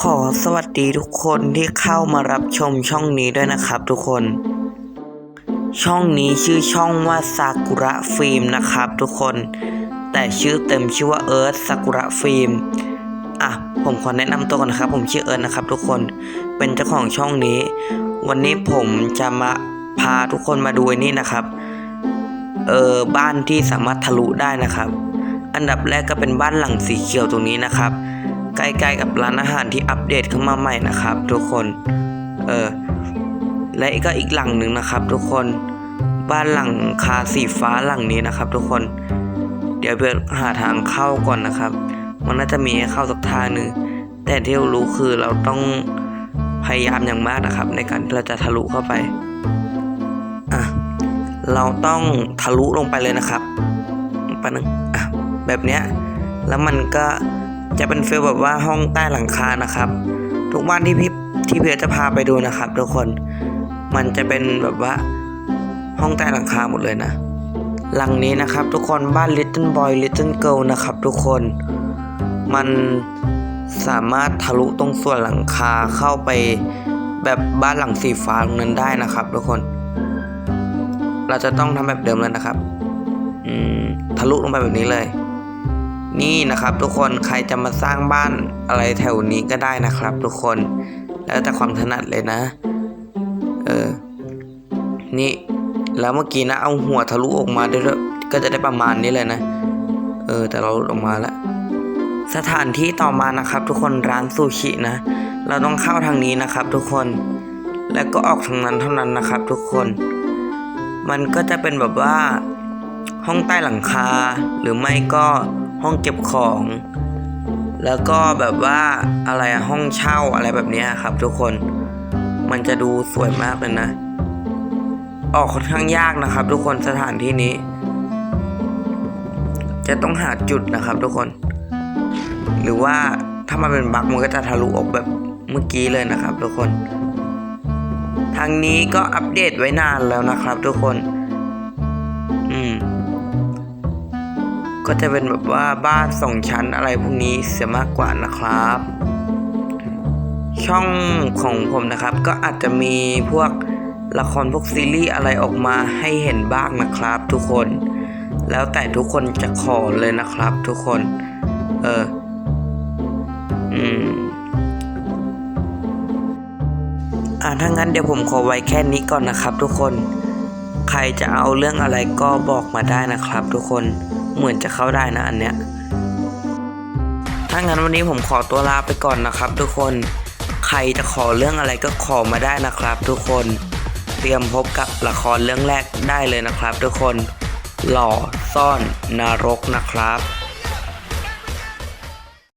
ขอสวัสดีทุกคนที่เข้ามารับชมช่องนี้ด้วยนะครับทุกคน ช่องนี้ชื่อช่องว่าซากุระฟิล์มนะครับทุกคน แต่ชื่อเต็มชื่อว่าเอิร์ธซากุระฟิล์มอะผมขอแนะนำตัวก่อนนะครับ ผมชื่อเอิร์ธนะครับ ทุกคนเป็นเจ้าของช่องนี้ วันนี้ผมจะมาพาทุกคนมาดูไอ้นี่นะครับ เออบ้านที่สามารถทะลุได้นะครับ อันดับแรกก็เป็นบ้านหลังสีเขียวตรงนี้นะครับ ใกล้ๆกับร้านอาหารที่อัปเดตเข้ามาใหม่นะครับ ทุกคนเออและก็อีกหลังหนึ่งนะครับ ทุกคนบ้านหลังคาสีฟ้าหลังนี้นะครับ ทุกคน เดี๋ยวเพื่อหาทางเข้าก่อนนะครับ มันน่าจะมีให้เข้าสักทางหนึ่งแต่ที่เรารู้คือเราต้องพยายามอย่างมากนะครับ ในการที่เราจะทะลุเข้าไป เราต้องทะลุลงไปเลยนะครับปนึงอะแบบเนี้ยแล้วมันก็จะเป็นฟีลแบบว่าห้องใต้หลังคานะครับ ทุกบ้านที่พี่ที่เพียจะพาไปดูนะครับ ทุกคนมันจะเป็นแบบว่าห้องใต้หลังคาหมดเลยนะ หลังนี้นะครับ ทุกคนบ้าน Little Boy Little Girl นะครับ ทุกคนมันสามารถทะลุตรงส่วนหลังคาเข้าไปแบบบ้านหลังสีฟ้าตรงนั้นได้นะครับ ทุกคน เราจะต้องทำแบบเดิมเลยนะครับอืมทะลุลงไปแบบนี้เลย นี่นะครับ ทุกคนใครจะมาสร้างบ้านอะไรแถวนี้ก็ได้นะครับ ทุกคนแล้วแต่ความถนัดเลยนะ เออ นี่แล้วเมื่อกี้นะ เอาหัวทะลุออกมาด้วยก็จะได้ประมาณนี้เลยนะ เออ แต่เราหลุดออกมาแล้วสถานที่ต่อมานะครับ ทุกคนร้านซูชินะ เราต้องเข้าทางนี้นะครับ ทุกคน แล้วก็ออกทางนั้นเท่านั้นนะครับ ทุกคน มันก็จะเป็นแบบว่า ห้องใต้หลังคา หรือไม่ก็ห้องเก็บของ แล้วก็แบบว่าอะไรห้องเช่าอะไรแบบนี้ครับ ทุกคน มันจะดูสวยมากเลยนะ ออกค่อนข้างยากนะครับ ทุกคนสถานที่นี้ จะต้องหาจุดนะครับ ทุกคน หรือว่าถ้ามันเป็นบั๊กมันก็จะทะลุออกแบบเมื่อกี้เลยนะครับ ทุกคน ทางนี้ก็อัปเดตไว้นานแล้วนะครับทุกคน อืม ก็จะเป็นแบบว่าบ้านสองชั้นอะไรพวกนี้เสียมากกว่านะครับ ช่องของผมนะครับ ก็อาจจะมีพวกละครพวกซีรีส์อะไรออกมาให้เห็นบ้างนะครับ ทุกคน แล้วแต่ทุกคนจะขอเลยนะครับ ทุกคน เออ อืม อ่าถ้างั้นเดี๋ยวผมขอไว้แค่นี้ก่อนนะครับ ทุกคน ใครจะเอาเรื่องอะไรก็บอกมาได้นะครับ ทุกคนเหมือนจะเข้าได้นะอันเนี้ยถ้างั้นวันนี้ผมขอตัวลาไปก่อนนะครับ ทุกคนใครจะขอเรื่องอะไรก็ขอมาได้นะครับ ทุกคนเตรียมพบกับละครเรื่องแรกได้เลยนะครับ ทุกคนหล่อซ่อนนรกนะครับ